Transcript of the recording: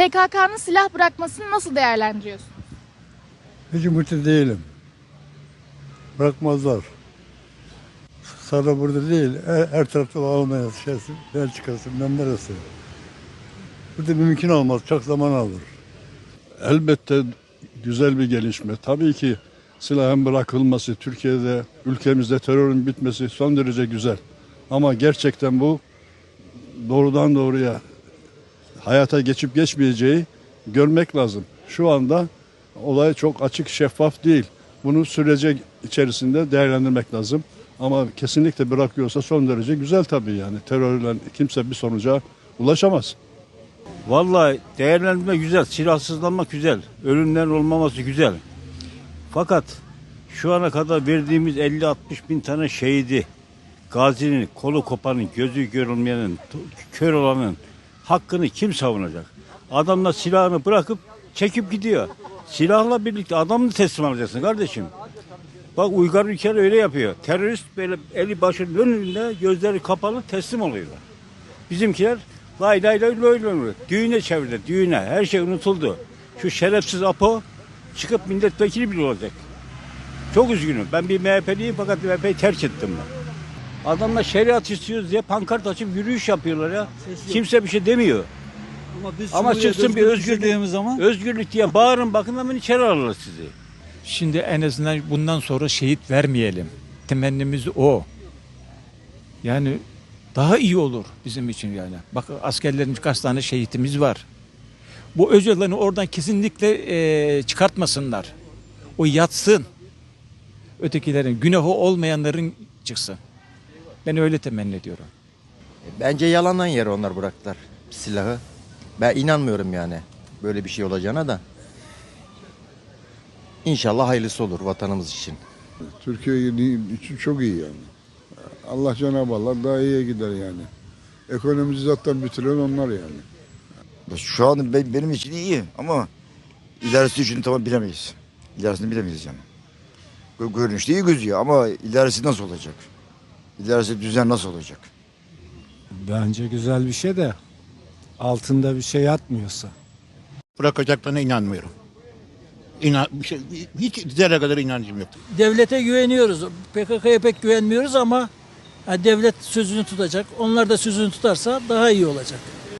PKK'nın silah bırakmasını nasıl değerlendiriyorsunuz? Hiç mutlu değilim. Bırakmazlar. Sadece burada değil, her, her tarafta Almanya, şeysi, Belçika'sı, bilmem neresi. Burada mümkün olmaz, çok zaman alır. Elbette güzel bir gelişme. Tabii ki silahın bırakılması, Türkiye'de, ülkemizde terörün bitmesi son derece güzel. Ama gerçekten bu doğrudan doğruya hayata geçip geçmeyeceği görmek lazım. Şu anda olay çok açık, şeffaf değil. Bunu sürece içerisinde değerlendirmek lazım. Ama kesinlikle bırakıyorsa son derece güzel tabii yani. Terörle kimse bir sonuca ulaşamaz. Vallahi değerlendirme güzel, silahsızlanmak güzel, ölümlerin olmaması güzel. Fakat şu ana kadar verdiğimiz 50-60 bin tane şehidi, gazinin, kolu kopanın, gözü görülmeyenin, kör olanın hakkını kim savunacak? Adamlar silahını bırakıp çekip gidiyor. Silahla birlikte adamını teslim alacaksın kardeşim. Bak Uygar ülkeler öyle yapıyor. Terörist böyle eli başının önünde gözleri kapalı teslim oluyorlar. Bizimkiler lay lay lay lay lay. Düğüne çevirdi, düğüne. Her şey unutuldu. Şu şerefsiz Apo çıkıp milletvekili bile olacak. Çok üzgünüm. Ben bir MHP'liyim fakat MHP'yi terk ettim ben. Adamlar şeriat istiyoruz diye pankart açıp yürüyüş yapıyorlar ya. Kimse bir şey demiyor. Ama, biz Ama çıksın bir özgürlük zaman Özgürlük diye bağırın bakın hemen içeri alırlar sizi. Şimdi en azından bundan sonra şehit vermeyelim. Temennimiz o. Yani daha iyi olur bizim için yani. Bak askerlerin kaç tane şehitimiz var. Bu Öcalan'ı oradan kesinlikle eee, çıkartmasınlar. O yatsın. Ötekilerin, günahı olmayanların çıksın. Ben öyle temenni ediyorum. Bence yalandan yere onlar bıraktılar silahı. Ben inanmıyorum yani böyle bir şey olacağına da. İnşallah hayırlısı olur vatanımız için. Türkiye için çok iyi yani. Allah Cenab-ı Allah daha iyiye gider yani. Ekonomimizi zaten bitiren onlar yani. Şu an be- benim için iyi ama ilerisi için tamam bilemeyiz. İlerisini bilemeyiz yani. Gö- Görünüşte iyi gözüyor ama ilerisi nasıl olacak? İlerisi düzen nasıl olacak? Bence güzel bir şey de altında bir şey yatmıyorsa. bırakacaklarına inanmıyorum. İnan, bir şey, hiç zerre kadar inancım yok. devlete güveniyoruz. PKK'ya pek güvenmiyoruz ama ha, devlet sözünü tutacak. Onlar da sözünü tutarsa daha iyi olacak.